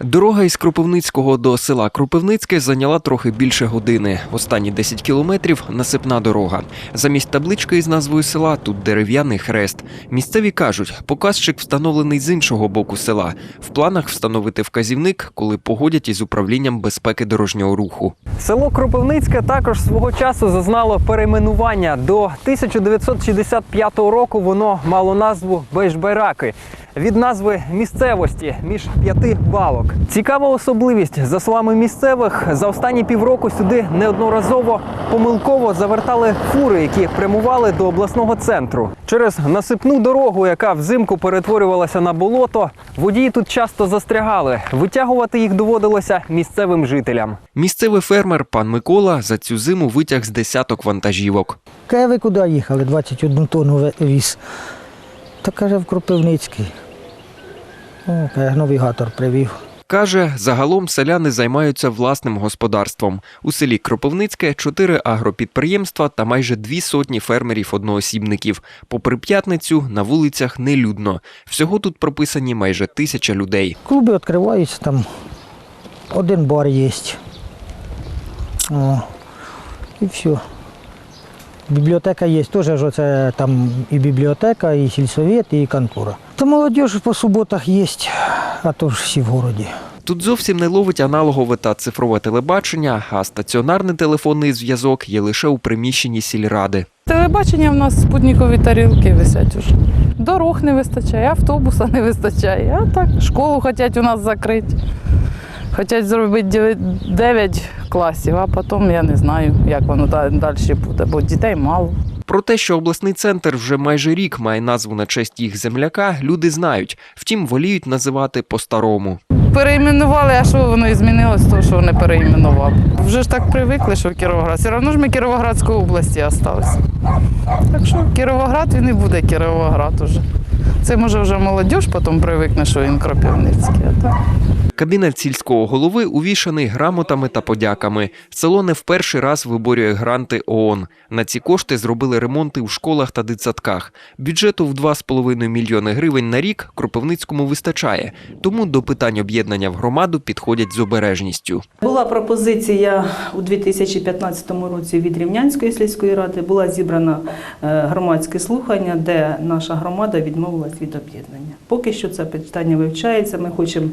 Дорога із Кропивницького до села Кропивницьке зайняла трохи більше години. Останні 10 кілометрів насипна дорога. Замість таблички із назвою села тут дерев'яний хрест. Місцеві кажуть, показчик встановлений з іншого боку села. В планах встановити вказівник, коли погодять із управлінням безпеки дорожнього руху. Село Кропивницьке також свого часу зазнало перейменування. До 1965 року воно мало назву Бейшбайраки від назви місцевості між п'яти балок. Цікава особливість за словами місцевих, за останні півроку сюди неодноразово помилково завертали фури, які прямували до обласного центру. Через насипну дорогу, яка взимку перетворювалася на болото, водії тут часто застрягали. Витягувати їх доводилося місцевим жителям. Місцевий фермер пан Микола за цю зиму витяг з десяток вантажівок. Каже, ви куди їхали? 21 тонну віз. Та каже, в Кропивницький. О, навігатор привів. Каже, загалом селяни займаються власним господарством. У селі Кропивницьке чотири агропідприємства та майже дві сотні фермерів-одноосібників. Попри п'ятницю на вулицях нелюдно. Всього тут прописані майже тисяча людей. Клуби відкриваються, там один бар є. О, і все. Бібліотека є, теж оце там і бібліотека, і сільсовет, і контора. Та молодь по суботах є, а то ж всі в городі. Тут зовсім не ловить аналогове та цифрове телебачення, а стаціонарний телефонний зв'язок є лише у приміщенні сільради. Телебачення в нас спутникові тарілки висять уже. Дорог не вистачає, автобуса не вистачає. А так, школу хочуть у нас закрити. Хочуть зробити 9 класів, а потім я не знаю, як воно далі буде, бо дітей мало. Про те, що обласний центр вже майже рік має назву на честь їх земляка, люди знають. Втім, воліють називати по-старому. Переіменували, а що воно і змінилось, то що не переіменували. Вже ж так привикли, що Кіровоград. Все одно ж ми Кіровоградської області залишилися. Так що Кіровоград він і буде Кіровоград уже. Це може вже молодь потім привикне, що він Кропивницький. А так. Кабінет сільського голови увішаний грамотами та подяками. Село не в перший раз виборює гранти ООН. На ці кошти зробили ремонти в школах та дитсадках. Бюджету в 2,5 мільйони гривень на рік Кропивницькому вистачає. Тому до питань об'єднання в громаду підходять з обережністю. Була пропозиція у 2015 році від Рівнянської сільської ради. Була зібрана е, громадське слухання, де наша громада відмовилась від об'єднання. Поки що це питання вивчається. Ми хочемо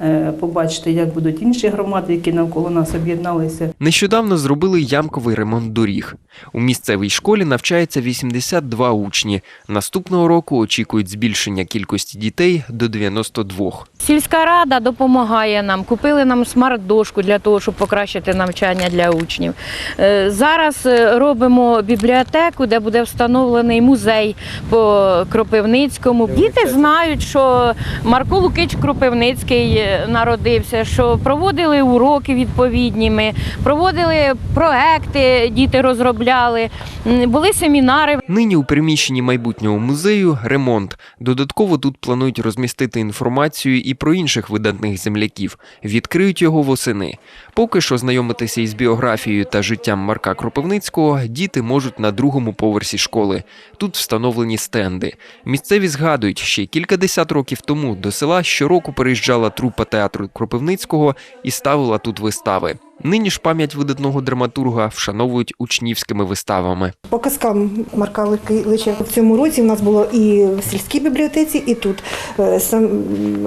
е, побачити, як будуть інші громади, які навколо нас об'єдналися. Нещодавно зробили ямковий ремонт доріг. У місцевій школі навчається 82 учні. Наступного року очікують збільшення кількості дітей до 92. Сільська рада допомагає нам. Купили нам смарт-дошку для того, щоб покращити навчання для учнів. Е, Зараз е, робимо бібліотеку, де буде встановлений музей по Кропивницькому. Діти знають, що Марко Лукич Кропивницький е, народився, що проводили уроки відповідні. Проводили проекти, діти розробляли, були семінари. Нині у приміщенні майбутнього музею ремонт. Додатково тут планують розмістити інформацію і про інших видатних земляків. Відкриють його восени. Поки що знайомитися із біографією та життям Марка Кропивницького діти можуть на другому поверсі школи. Тут встановлені стенди. Місцеві згадують, ще кількадесят років тому до села щороку переїжджала трупа театру Кропивницького і ставила тут вистави. Нині ж пам'ять видатного драматурга вшановують учнівськими виставами. По казкам Марка Лича в цьому році в нас було і в сільській бібліотеці, і тут е, сам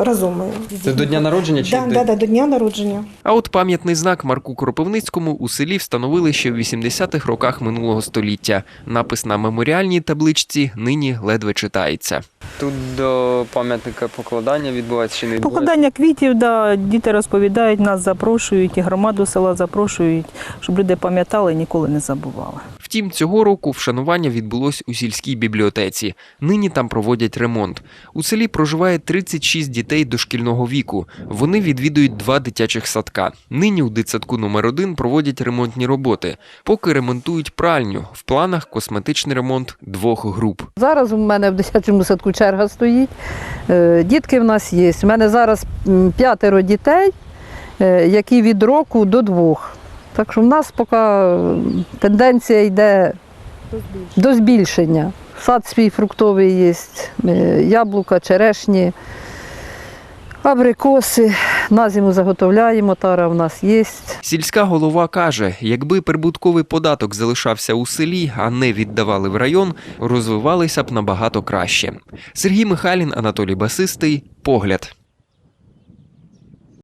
разом. Це до дня народження чи да, до- да, да, до дня народження. А от пам'ятний знак Марку Кропивницькому у селі встановили ще в 80-х роках минулого століття. Напис на меморіальній табличці нині ледве читається. Тут до пам'ятника покладання відбувається чи не? Покладання квітів, да, діти розповідають, нас запрошують, і громаду села запрошують, щоб люди пам'ятали і ніколи не забували. Втім, цього року вшанування відбулось у сільській бібліотеці. Нині там проводять ремонт. У селі проживає 36 дітей дошкільного віку. Вони відвідують два дитячих садка. Нині у дитсадку номер 1 проводять ремонтні роботи. Поки ремонтують пральню. В планах косметичний ремонт двох груп. Зараз у мене в дитячому садку черга стоїть. Е, Дітки в нас є. У мене зараз п'ятеро дітей, е, які від року до двох. Так що в нас поки е, тенденція йде до збільшення. Сад свій фруктовий є, е, яблука, черешні, абрикоси. на зиму заготовляємо, тара в нас є. Сільська голова каже, якби прибутковий податок залишався у селі, а не віддавали в район, розвивалися б набагато краще. Сергій Михайлін, Анатолій Басистий. Погляд.